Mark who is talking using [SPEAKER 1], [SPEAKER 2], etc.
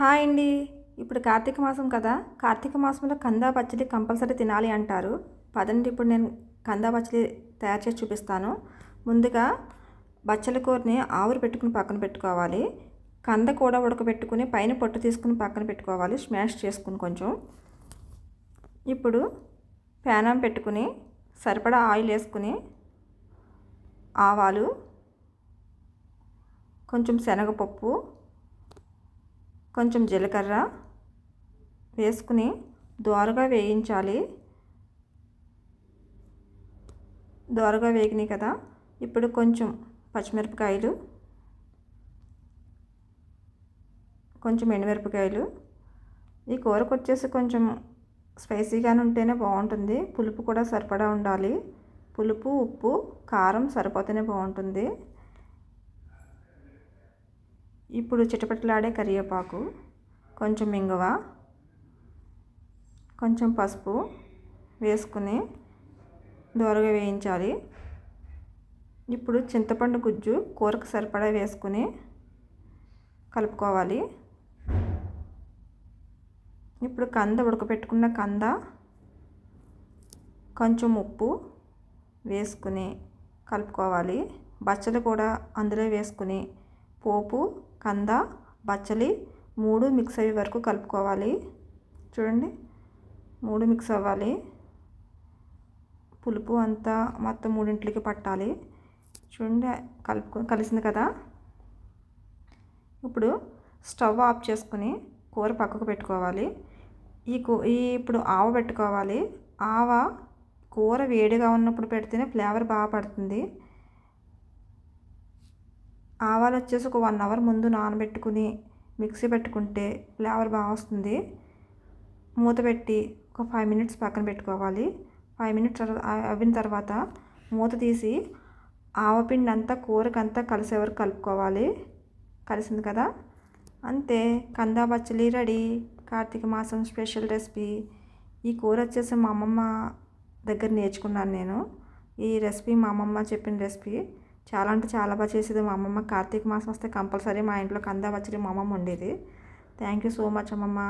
[SPEAKER 1] Hi అండి. ఇప్పుడు కార్తీక మాసం కదా. కార్తీక మాసంలో కందా పచ్చడి కంపల్సరీ తినాలి అంటారు. పదండి ఇప్పుడు నేను కందా పచ్చడి తయారు చేసి చూపిస్తాను. ముందుగా బచ్చల కూరని ఆవురు పెట్టుకుని పక్కన పెట్టుకోవాలి. కంద కూడా ఉడకబెట్టుకుని పైన పొట్టు తీసుకుని పక్కన పెట్టుకోవాలి. స్మాష్ చేసుకుని కొంచెం. ఇప్పుడు ప్యానం పెట్టుకుని సరిపడా ఆయిల్ వేసుకుని ఆవాలు కొంచెం శనగపప్పు కొంచెం జీలకర్ర వేసుకుని దోరగా వేయించాలి. దోరగా వేగినాయి కదా ఇప్పుడు కొంచెం పచ్చిమిరపకాయలు కొంచెం ఎండుమిరపకాయలు. ఈ కూరకు వచ్చేసి కొంచెం స్పైసీగానే ఉంటేనే బాగుంటుంది. పులుపు కూడా సరిపడా ఉండాలి. పులుపు ఉప్పు కారం సరిపోతేనే బాగుంటుంది. ఇప్పుడు చిటపటలాడే కరివేపాకు కొంచెం ఇంగువ కొంచెం పసుపు వేసుకుని దోరగా వేయించాలి. ఇప్పుడు చింతపండు గుజ్జు కూరకు సరిపడా వేసుకుని కలుపుకోవాలి. ఇప్పుడు కంద ఉడకపెట్టుకున్న కంద కొంచెం ఉప్పు వేసుకుని కలుపుకోవాలి. బచ్చలు కూడా అందులో వేసుకుని పోపు కంద బచ్చలి మూడు మిక్స్ అయ్యే వరకు కలుపుకోవాలి. చూడండి మూడు మిక్స్ అవ్వాలి. పులుపు అంతా మొత్తం మూడింటికి పట్టాలి. చూడండి కలుపుకో కలిసింది కదా? ఇప్పుడు స్టవ్ ఆఫ్ చేసుకుని కూర పక్కకు పెట్టుకోవాలి. ఈ కూ ఈ ఇప్పుడు ఆవ పెట్టుకోవాలి. ఆవ కూర వేడిగా ఉన్నప్పుడు పెడితేనే ఫ్లేవర్ బాగా పడుతుంది. ఆవాలు వచ్చేసి ఒక వన్ అవర్ ముందు నానబెట్టుకుని మిక్సీ పెట్టుకుంటే ఫ్లేవర్ బాగా వస్తుంది. మూత పెట్టి ఒక ఫైవ్ మినిట్స్ పక్కన పెట్టుకోవాలి. ఫైవ్ మినిట్స్ అవిన తర్వాత మూత తీసి ఆవపిండి అంతా కూరకంతా కలిసే వరకు కలుపుకోవాలి. కలిసింది కదా? అంతే. కందా బచ్చలి రెడీ. కార్తీక మాసం స్పెషల్ రెసిపీ. ఈ కూర వచ్చేసి మా అమ్మమ్మ దగ్గర నేర్చుకున్నాను నేను. ఈ రెసిపీ మా అమ్మమ్మ చెప్పిన రెసిపీ. చాలా అంటే చాలా బాగా చేసేది మా అమ్మమ్మ. కార్తీక మాసం వస్తే కంపల్సరీ మా ఇంట్లో కందా పచ్చడి మా అమ్మమ్మ ఉండేది థ్యాంక్ యూ సో మచ్ అమ్మమ్మ.